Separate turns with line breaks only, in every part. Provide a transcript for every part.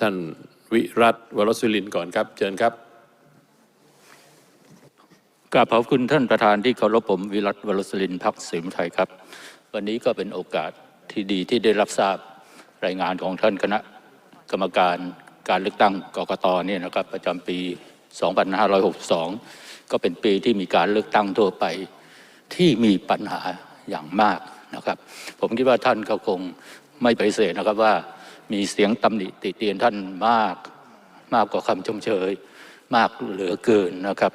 ท่านวิรัตวรสุรินทร์ก่อนครับ เชิญครับ
กราบขอบคุณท่านประธานที่เคารพผมวิรัตวรสุลินพักเสมไทยครับ วันนี้ก็เป็นโอกาสที่ดีที่ได้รับทราบรายงานของท่านคณะกรรมการการเลือกตั้งกกตเนี่ยนะครับ ประจำปี 2562 ก็เป็นปีที่มีการเลือกตั้งทั่วไปที่มีปัญหาอย่างมากนะครับ ผมคิดว่าท่านก็คงไม่ปฏิเสธนะครับว่า มีเสียงตำหนิติเตียนท่านมาก มากกว่าคำชมเชย มากเหลือเกินนะครับ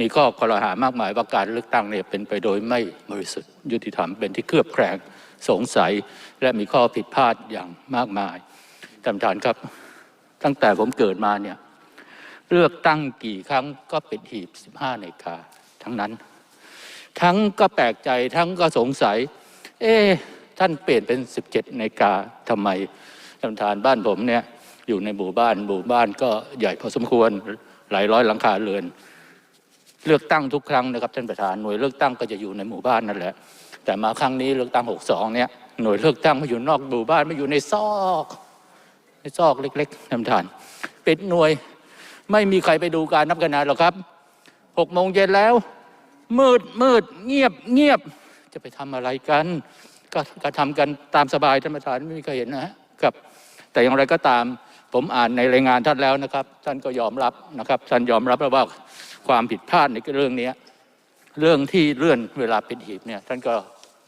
มีข้อคอรหามากมายว่าการเลือกตั้งเนี่ยเป็นไปโดยไม่บริสุทธิ์ยุติธรรมเป็นที่เคลือบแคลงสงสัยและมีข้อผิดพลาดอย่างมากมายท่านประธานครับ ตั้งแต่ผมเกิดมาเนี่ยเลือกตั้งกี่ครั้งก็เปิดหีบ 15นาฬิกาทั้งนั้น ทั้งก็แปลกใจทั้งก็สงสัย เอ๊ท่านเปลี่ยนเป็น 17นาฬิกาทำไม ท่านประธานบ้านผมเนี่ยอยู่ในหมู่บ้านหมู่บ้านก็ใหญ่พอสมควรหลายร้อยหลังคาเรือน เลือกตั้งทุกครั้งนะครับท่านประธานหน่วยเลือกตั้งก็จะอยู่ในหมู่บ้านนั่นแหละ แต่มาครั้งนี้เลือกตั้ง62เนี่ยหน่วยเลือกตั้งมาอยู่นอกหมู่บ้านมาอยู่ในซอกในซอกเล็กๆท่านประธานปิดหน่วยไม่มีใครไปดูการนับคะแนนหรอกครับหกโมงเย็นแล้ว มืดมืดเงียบเงียบจะไปทำอะไรกัน ก็ก็ทำกันตามสบายท่านประธานไม่มีใครเห็นนะฮะ ครับ แต่อย่างไรก็ตามผมอ่านในรายงานท่านแล้วนะครับ ท่านก็ยอมรับนะครับ ท่านยอมรับแล้วว่าความผิดพลาดในเรื่องนี้เรื่องที่เลื่อนเวลาปิดหีบเนี่ยท่านก็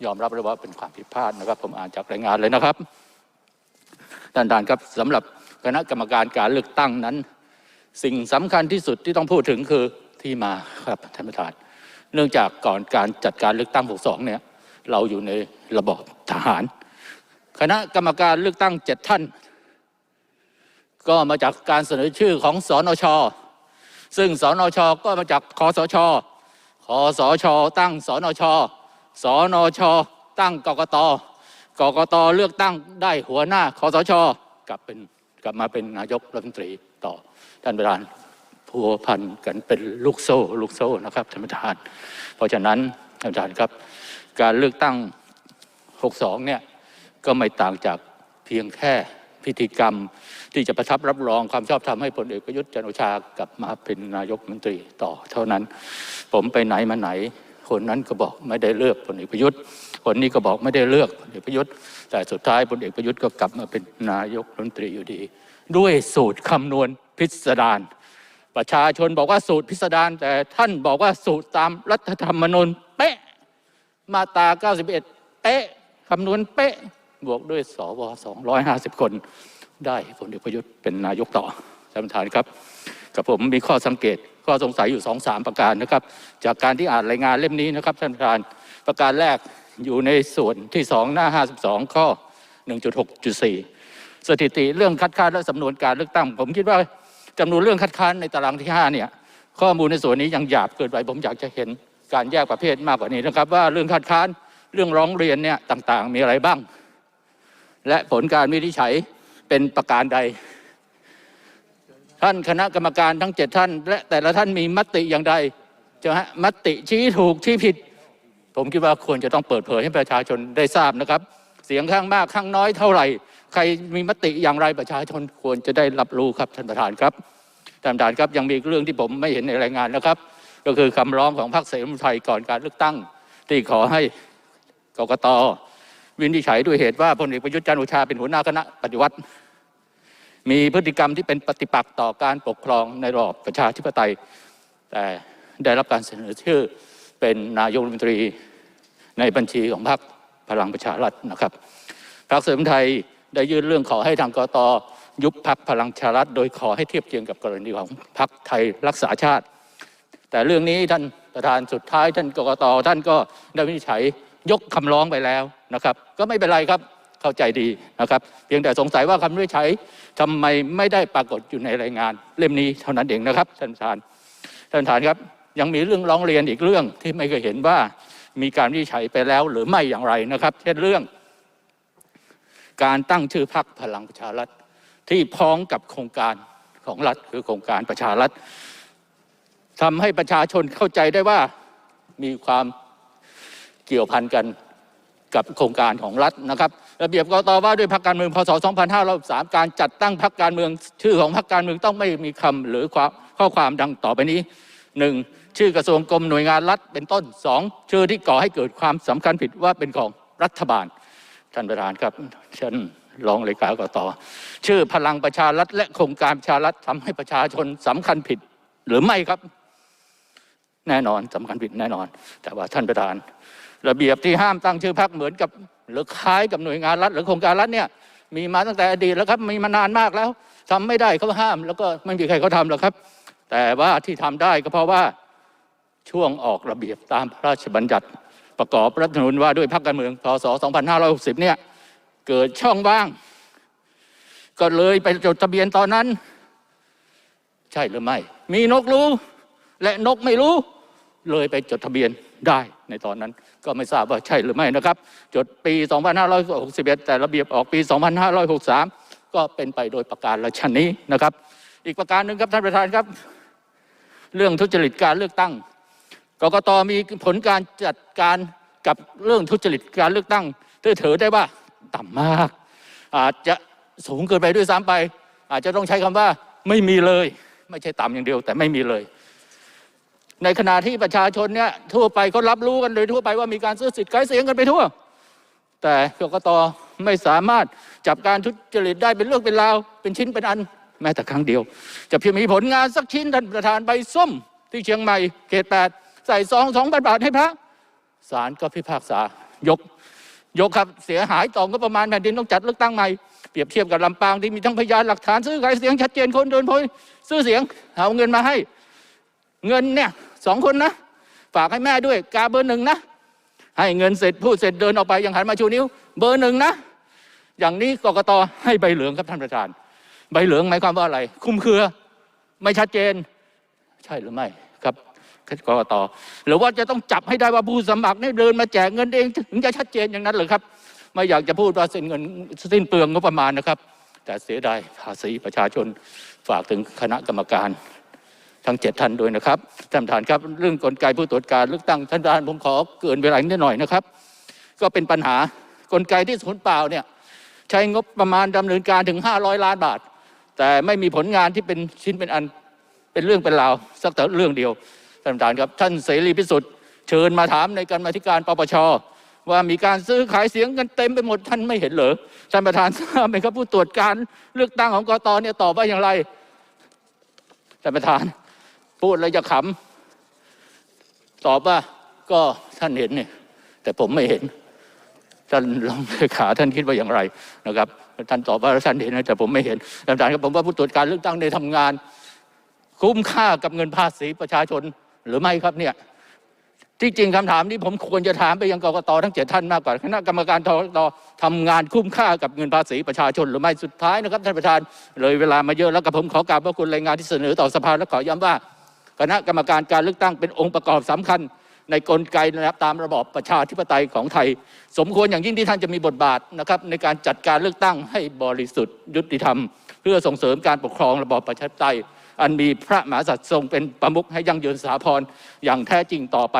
ยอมรับเลยว่าเป็นความผิดพลาดนะครับ ผมอ่านจากรายงานเลยนะครับท่านประธานครับสำหรับคณะกรรมการการเลือกตั้งนั้น สิ่งสำคัญที่สุดที่ต้องพูดถึงคือที่มาครับท่านประธาน เนื่องจากก่อนการจัดการเลือกตั้ง 62 เนี่ย เราอยู่ในระบอบทหาร คณะกรรมการเลือกตั้งเจ็ดท่าน ก็มาจากการเสนอชื่อของสอนช ซึ่งสอนชก็มาจากคอสชคอสช ตั้งสอนชสอนช ตั้งกกตกกตเลือกตั้งได้หัวหน้าคอสช กลับเป็นกลับมาเป็นนายกรัฐมนตรีต่อท่านประธานพัวพันกันเป็นลูกโซ่ลูกโซ่นะครับท่านประธาน เพราะฉะนั้นท่านประธานครับ การเลือกตั้ง 62 เนี่ย ก็ไม่ต่างจากเพียงแค่พิธีกรรม ที่จะประทับรับรองความชอบธรรมให้พลเอกประยุทธ์จันโอชากลับมาเป็นนายกมนตรีต่อเท่านั้น ผมไปไหนมาไหน คนนั้นก็บอกไม่ได้เลือกพลเอกประยุทธ์ คนนี้ก็บอกไม่ได้เลือกพลเอกประยุทธ์ แต่สุดท้ายพลเอกประยุทธ์ก็กลับมาเป็นนายกรัฐมนตรีอยู่ดี ด้วยสูตรคำนวณพิสดารประชาชนบอกว่าสูตรพิสดารแต่ท่านบอกว่าสูตรตามรัฐธรรมนูญเป๊ะมาตรา91 เป๊ะคำนวณเป๊ะ บวกด้วยสว250 คนได้พลเอกประยุทธ์เป็นนายกต่อท่านประธานครับกับผมมีข้อสังเกตข้อสงสัยอยู่สองสามประการนะครับ จากการที่อ่านรายงานเล่มนี้นะครับท่านประธานประการแรกอยู่ในส่วนที่สองหน้า 52 ข้อ 1.6.4 สถิติเรื่องคัดค้านและสำนวนการเลือกตั้ง ผมคิดว่าจำนวนเรื่องคัดค้านในตารางที่ 5 เนี่ยข้อมูลในส่วนนี้ยังหยาบเกินไปผมอยากจะเห็นการแยกประเภทมากกว่านี้นะครับ ว่าเรื่องคัดค้านเรื่องร้องเรียนเนี่ยต่างๆ มีอะไรบ้าง และผลการวินิจฉัยเป็นประการใด ท่านคณะกรรมการทั้งเจ็ดท่าน และแต่ละท่านมีมติอย่างใดจะฮะมติชี้ถูกชี้ผิด ผมคิดว่าควรจะต้องเปิดเผยให้ประชาชนได้ทราบนะครับ เสียงข้างมากข้างน้อยเท่าไหร่ ใครมีมติอย่างไรประชาชนควรจะได้รับรู้ครับท่านประธานครับท่านประธานครับยังมีอีกเรื่องที่ผมไม่เห็นในรายงานนะครับ ก็คือคำร้องของพรรคเสรีรวมไทยก่อนการเลือกตั้ง ที่ขอให้กกต วินิจฉัยด้วยเหตุว่าพลเอกประยุทธ์จันทร์โอชาเป็นหัวหน้าคณะปฏิวัติ มีพฤติกรรมที่เป็นปฏิปักษ์ต่อการปกครองในระบอบประชาธิปไตย แต่ได้รับการเสนอชื่อเป็นนายกรัฐมนตรีในบัญชีของพรรคพลังประชารัฐนะครับพรรคเสรีไทยได้ยื่นเรื่องขอให้ทางกตยุบพรรคพลังประชารัฐโดยขอให้เทียบเคียงกับกรณีของพรรคไทยรักษาชาติ แต่เรื่องนี้ท่านประธานสุดท้ายท่านกกตท่านก็ได้วินิจฉัย ยกคำร้องไปแล้วนะครับ ก็ไม่เป็นไรครับเข้าใจดีนะครับ เพียงแต่สงสัยว่าคำวิจัยทำไมไม่ได้ปรากฏอยู่ในรายงาน เล่มนี้เท่านั้นเองนะครับท่านประธานท่านประธานครับยังมีเรื่องร้องเรียนอีกเรื่องที่ไม่เคยเห็นว่ามีการวิจัยไปแล้วหรือไม่อย่างไรนะครับ เช่นเรื่อง การตั้งชื่อพรรคพลังประชารัฐที่พ้องกับโครงการของรัฐคือโครงการประชารัฐทำให้ประชาชนเข้าใจได้ว่ามีความ เกี่ยวพันกันกับโครงการของรัฐนะครับ ระเบียบกตว่าด้วยพรรคการเมืองพศ 2503 การจัดตั้งพรรคการเมือง ชื่อของพรรคการเมืองต้องไม่มีคำหรือข้อความดังต่อไปนี้หนึ่งชื่อกระทรวงกรมหน่วยงานรัฐเป็นต้นสองชื่อที่ก่อให้เกิดความสำคัญผิดว่าเป็นของรัฐบาล ท่านประธานครับเชิญรองเลขากตชื่อพลังประชารัฐและโครงการประชารัฐทำให้ประชาชนสำคัญผิดหรือไม่ครับ แน่นอนสำคัญผิดแน่นอน แต่ว่าท่านประธาน ระเบียบที่ห้ามตั้งชื่อพรรคเหมือนกับหรือคล้ายกับหน่วยงานรัฐหรือโครงการรัฐเนี่ยมีมาตั้งแต่อดีตแล้วครับมีมานานมากแล้วทำไม่ได้เขาห้าม แล้วก็ไม่มีใครเขาทำหรอกครับ แต่ว่าที่ทำได้ก็เพราะว่าช่วงออกระเบียบตามพระราชบัญญัติประกอบรัฐธรรมนูญว่าด้วยพรรคการเมืองพศ 2560 เนี่ยเกิดช่องว่าง ก็เลยไปจดทะเบียนตอนนั้น ใช่หรือไม่ มีนกรู้ และนกไม่รู้ เลยไปจดทะเบียนได้ ในตอนนั้นก็ไม่ทราบว่าใช่หรือไม่นะครับ จดปี 2561 แต่ระเบียบออกปี 2563 ก็เป็นไปโดยประการละชนนี้นะครับ อีกประการหนึ่งครับท่านประธานครับ เรื่องทุจริตการเลือกตั้งกกตมีผลการจัดการกับเรื่องทุจริตการเลือกตั้งถือถือได้ว่าต่ำมาก อาจจะสูงเกินไปด้วยซ้ำไป อาจจะต้องใช้คำว่าไม่มีเลย ไม่ใช่ต่ำอย่างเดียวแต่ไม่มีเลย ในขณะที่ประชาชนเนี่ยทั่วไปเขารับรู้กันโดยทั่วไปว่ามีการซื้อสิทธิ์ขายเสียงกันไปทั่ว แต่กกตไม่สามารถจับการทุจริตได้เป็นเรื่องเป็นราวเป็นชิ้นเป็นอันแม้แต่ครั้งเดียว จะเพียงมีผลงานสักชิ้นท่านประธานใบส้ม ที่เชียงใหม่เขตแปดใส่ซองสองพันบาทให้พระศาลก็พิพากษายก ยกครับเสียหายต่องบประมาณแผ่นดินต้องจัดเลือกตั้งใหม่เปรียบเทียบกับลำปางที่มีทั้งพยานหลักฐานซื้อขายเสียงชัดเจนคนเดินพยซื้อเสียงเอาเงินมาให้ เงินเนี่ย สองคนนะ ฝากให้แม่ด้วย กาเบอร์หนึ่งนะ ให้เงินเสร็จพูดเสร็จเดินออกไปยังหันมาชูนิ้ว เบอร์หนึ่งนะ อย่างนี้กกตให้ใบเหลืองครับท่านประธาน ใบเหลืองหมายความว่าอะไร คุ้มเครือ ไม่ชัดเจน ใช่หรือไม่ครับกกตหรือว่าจะต้องจับให้ได้ว่าผู้สมัครเนี่ยเดินมาแจกเงินเองถึงจะชัดเจนอย่างนั้นหรือครับ ไม่อยากจะพูดว่าสิ้นเงินสิ้นเปลืองงบประมาณนะครับ แต่เสียดายภาษีประชาชนฝากถึงคณะกรรมการ ทั้งเจ็ดท่านด้วยนะครับท่านประธานครับเรื่องกลไกผู้ตรวจการเลือกตั้งท่านประธานผมขอเกินเวลานิดหน่อยนะครับ ก็เป็นปัญหากลไกที่ศูนย์เปล่าเนี่ยใช้งบประมาณดำเนินการถึง 500 ล้านบาท แต่ไม่มีผลงานที่เป็นชิ้นเป็นอันเป็นเรื่องเป็นราวสักแต่เรื่องเดียวท่านประธานครับท่านเสรีพิสุทธิ์เชิญมาถามในการมาธิการปปชว่ามีการซื้อขายเสียงกันเต็มไปหมดท่านไม่เห็นเหรอท่านประธานทราบไหมครับผู้ตรวจการเลือกตั้งของกตเนี่ยตอบว่าอย่างไรท่านประธาน พูดอะไรจะขำตอบว่าก็ท่านเห็นเนี่ยแต่ผมไม่เห็นท่านรองเลขาท่านคิดว่าอย่างไรนะครับท่านตอบว่าท่านเห็นนะแต่ผมไม่เห็นท่านประธานครับผมว่าผู้ตรวจการเลือกตั้งได้ทำงาน คุ้มค่ากับเงินภาษีประชาชนหรือไม่ครับเนี่ยที่จริงคำถามนี้ผมควรจะถามไปยังกรกตทั้งเจ็ดท่านมากกว่าคณะกรรมการกรกตทำงานคุ้มค่ากับเงินภาษีประชาชนหรือไม่สุดท้ายนะครับท่านประธานเลยเวลามาเยอะแล้วกับผมขอกราบพระคุณรายงานที่เสนอต่อสภาและขอย้ำว่า คณะกรรมการการเลือกตั้งเป็นองค์ประกอบสำคัญ ในกลไกนะครับตามระบอบประชาธิปไตยของไทย สมควรอย่างยิ่งที่ท่านจะมีบทบาทนะครับในการจัดการเลือกตั้งให้บริสุทธิ์ยุติธรรม เพื่อส่งเสริมการปกครองระบอบประชาธิปไตย อันมีพระมหากษัตริย์ทรงเป็นประมุขให้ยั่งยืนสถาพรอย่างแท้จริงต่อไป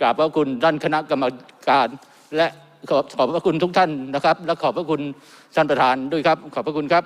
กราบพระคุณท่านคณะกรรมการและขอบขอบพระคุณทุกท่านนะครับ และขอบพระคุณท่านประธานด้วยครับ ขอบพระคุณครับ